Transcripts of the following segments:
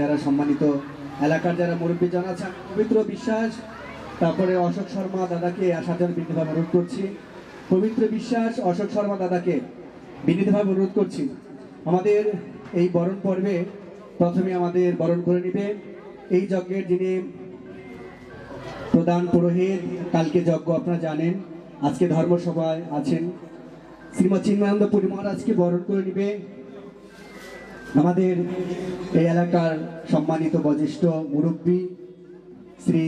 যারা সম্মানিত এলাকার যারা মুরব্বী জন আছেন, পবিত্র বিশ্বাস, তারপরে অশোক শর্মা দাদাকে আসার জন্য বিনীতভাবে অনুরোধ করছি। পবিত্র বিশ্বাস, অশোক শর্মা দাদাকে বিনীতভাবে অনুরোধ করছি। আমাদের এই বরণ পর্বে প্রথমে আমাদের বরণ করে নিবে এই যজ্ঞের যিনি প্রধান পুরোহিত, কালকে যজ্ঞ আপনারা জানেন, আজকে ধর্মসভায় আছেন। শ্রীমৎ চিন্ময়ানন্দ পুরী মহারাজকে বরণ করে নিবে। আমাদের এই এলাকার সম্মানিত বয়োজ্যেষ্ঠ মুরব্বী শ্রী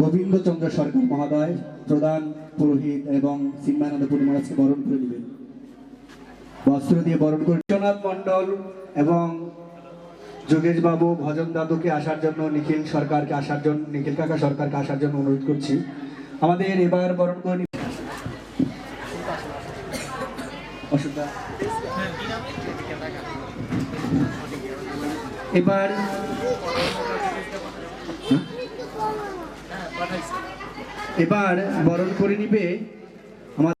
গোবিন্দচন্দ্র সরকার মহোদয়, প্রধান পুরোহিত এবং সিম্মানন্দ পুরী মহারাজকে বরণ করে নেবেন। বস্ত্র দিয়ে বরণ করে বিশ্বনাথ মণ্ডল এবং যোগেশ বাবু ভজন দাদুকে আসার জন্য, নিখিল সরকারকে আসার জন্য, নিখিল কাকা সরকারকে আসার জন্য অনুরোধ করছি। আমাদের এবার বরণ করে নিবেন অসুবিধা এবার এবার বরণ করে নিবে আমার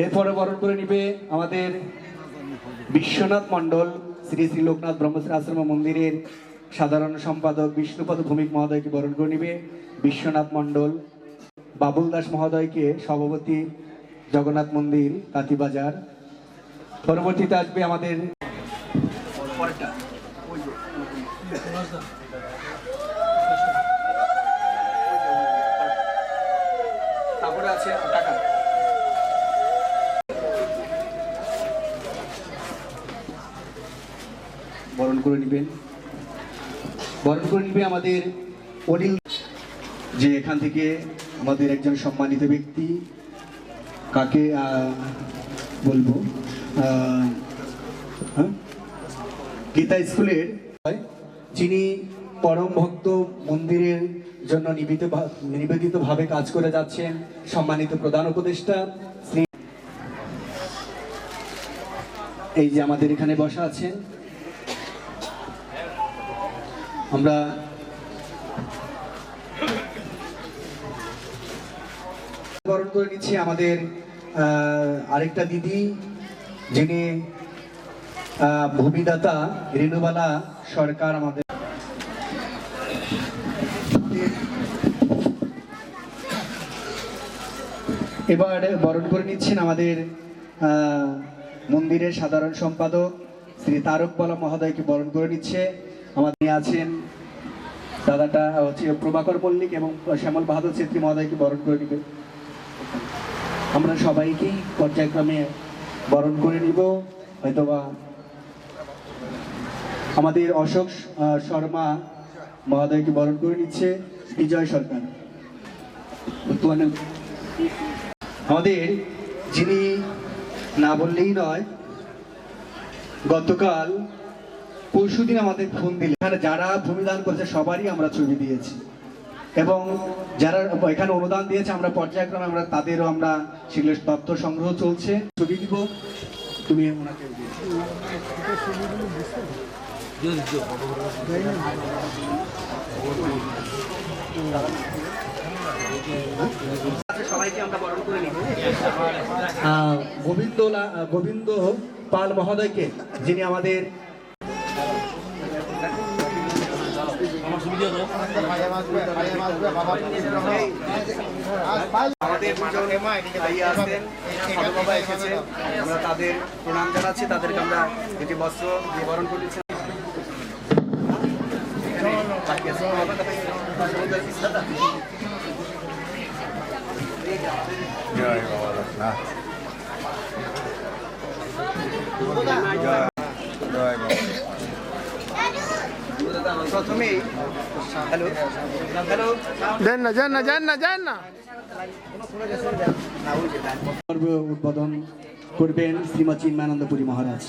এরপরে বরণ করে নিবে আমাদের বিশ্বনাথ মণ্ডল, শ্রী শ্রী লোকনাথ ব্রহ্মশ্রী আশ্রম মন্দিরের সাধারণ সম্পাদক, বিষ্ণুপদ ভৌমিক মহোদয়কে বরণ করে নিবে বিশ্বনাথ মণ্ডল। বাবুল দাস মহোদয়কে সভাপতি জগন্নাথ মন্দির কাতিবাজার পরবর্তীতে আসবে আমাদের তারপরে আছে টাকা। বরণ করে নেবেন। বরণ করে নেবে আমাদের অনিল যে এখান থেকে আমাদের একজন সম্মানিত ব্যক্তি, কাকে বলব হ্যাঁ? গীতা স্কুলের যিনি পরম ভক্ত মন্দিরের জন্য নিবেদিত নিবেদিত ভাবে কাজ করে যাচ্ছেন, সম্মানিত প্রধান উপদেষ্টা, শ্রী এই যে আমাদের এখানে বসা আছেন আমরা বরণ করে নিচ্ছি আমাদের আরেকটা দিদি, যিনি ভূমিদাতা রেণুবালা সরকার আমাদের। এবার বরণ করে নিচ্ছেন আমাদের মন্দিরের সাধারণ সম্পাদক শ্রী তারক বলা মহোদয়কে বরণ করে নিচ্ছে। আমাদের আছেন দাদাটা হচ্ছে প্রভাকর মল্লিক এবং শ্যামল বাহাদুর ছেত্রী মহোদয়কে বরণ করে নিবে আমরা সবাইকেই পর্যায়ক্রমে বরণ করে নিব। হয়তোবা আমাদের অশোক শর্মা মহোদয়কে বরণ করে নিচ্ছে বিজয় সরকার। আমাদের যিনি না বললেই নয়, গতকাল পরশুদিন আমাদের ফোন দিলে যারা ভূমিদান করেছে, সবারই আমরা ছবি দিয়েছি। এবং যারা এখানে অনুদান দিয়েছে আমরা পর্যায়ক্রমে আমরা তাদেরও আমরা সেগুলো তথ্য সংগ্রহ চলছে। ছবি দিব? তুমি ওনাকে গোবিন্দ গোবিন্দ পাল মহোদয়কে যিনি আমাদের আমাদের দুজন ভাইয়া আছেন ছোট বাবা এসেছে। আমরা তাদের প্রণাম জানাচ্ছি তাদেরকে আমরা এটি বস্ত্র দিয়ে বরণ করে দিচ্ছি এখানে বাকি আছে। জয় বাবা জয় বাবা প্রথমেই হ্যালো হ্যালো। যান না যান না যান না যান না। পর্ব উদ্বোধন করবেন শ্রীমা চিন্মানন্দপুরী মহারাজ।